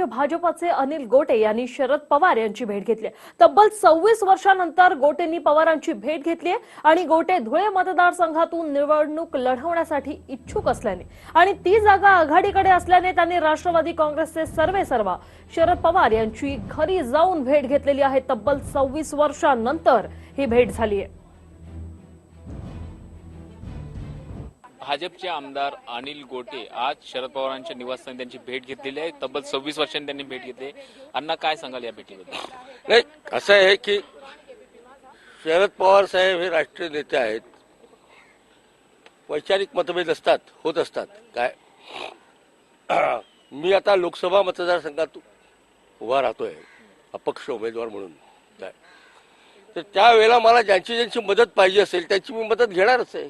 म्हणजे भाजपाचे अनिल गोटे यांनी शरद पवार यांची भेट घेतली तब्बल सव्वीस वर्षानंतर गोटेंनी पवारांची भेट घेतली आणि गोटे धुळे मतदारसंघातून निवडणूक लढवण्यासाठी इच्छुक असल्याने आणि ती जागा आघाडीकडे असल्याने त्यांनी राष्ट्रवादी काँग्रेसचे सर्वे सर्वा शरद पवार यांची घरी जाऊन भेट घेतलेली आहे. तब्बल सव्वीस वर्षानंतर ही भेट झाली आहे. भाजपचे आमदार अनिल गोटे आज शरद पवारांच्या निवासस्थानी त्यांची भेट घेतलेली आहे. तब्बल सव्वीस वर्षांनी त्यांनी भेट घेतली अण्णा काय सांगाल या भेटीबद्दल? नाही असं आहे की शरद पवार साहेब हे राष्ट्रीय नेते आहेत. वैचारिक मतभेद असतात होत असतात. काय? मी आता लोकसभा मतदारसंघात उभा राहतोय अपक्ष उमेदवार म्हणून. काय? तर त्यावेळेला मला ज्यांची ज्यांची मदत पाहिजे असेल त्यांची मी मदत घेणारच आहे.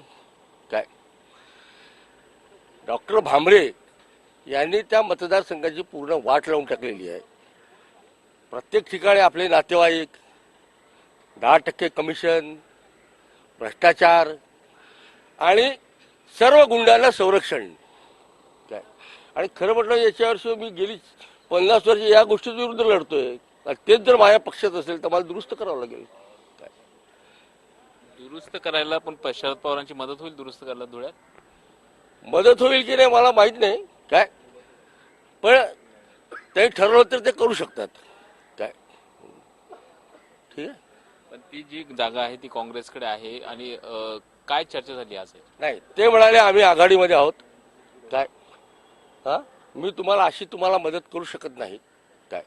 काय? डॉक्टर भांबरे यांनी त्या मतदारसंघाची पूर्ण वाट लावून टाकलेली आहे. प्रत्येक ठिकाणी आपले नातेवाईक दहा टक्के कमिशन भ्रष्टाचार आणि सर्व गुंडांना संरक्षण. काय आणि खरं म्हटलं याच्यावर मी गेली पन्नास वर्ष या गोष्टी विरुद्ध लढतोय. तेच जर माझ्या पक्षात असेल तर मला दुरुस्त करावं लागेल. काय दुरुस्त करायला पण शरद पवारांची मदत होईल दुरुस्त करायला धुळ्यात? मदत होईल की नाही मला माहीत नाही. काय? पण ते ठरवलं तर ते करू शकतात. काय? ठीक आहे? पण ती जी जागा आहे ती काँग्रेसकडे आहे आणि अं, काय चर्चा झाली आज? नाही ते म्हणाले आम्ही आघाडीमध्ये आहोत. काय? हा? मी तुम्हाला अशी तुम्हाला मदत करू शकत नाही. काय?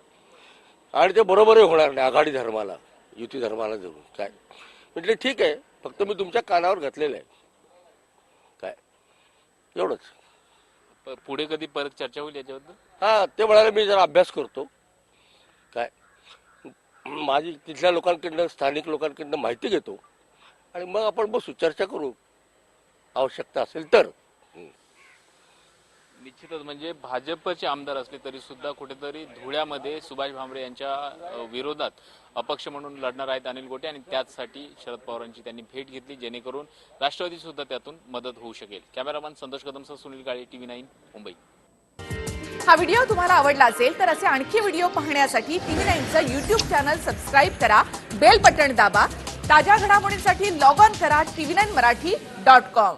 आणि ते बरोबरही होणार नाही आघाडी धर्माला युती धर्माला धरून काय? म्हटले ठीक आहे फक्त मी तुमच्या कानावर घातलेलं आहे. एवढंच. प- पुढे कधी परत चर्चा होईल याच्याबद्दल? हा ते म्हणाले मी जरा अभ्यास करतो. काय? माझी तिथल्या लोकांकडनं स्थानिक लोकांकडनं माहिती घेतो. आणि मग आपण बसू चर्चा करू. आवश्यकता असेल तर. निश्चितच म्हणजे भाजपचे आमदार असले तरी सुद्धा कुठेतरी धुळ्यामध्ये सुभाष भामरे यांच्या विरोधात अपक्ष म्हणून लढणार आहेत अनिल गोटे आणि त्याचसाठी शरद पवारांची त्यांनी भेट घेतली जेणेकरून राष्ट्रवादी सुद्धा त्यातून मदत होऊ शकेल. कॅमेरामॅन संतोष कदमसह सुनील काळे टीव्ही नाईन मुंबई. हा व्हिडिओ तुम्हाला आवडला असेल तर असे आणखी व्हिडिओ पाहण्यासाठी टीव्ही नाईनचं युट्यूब चॅनल सबस्क्राईब करा बेल बटन दाबा ताज्या घडामोडींसाठी लॉग ऑन करा TV nine Marathi dot com.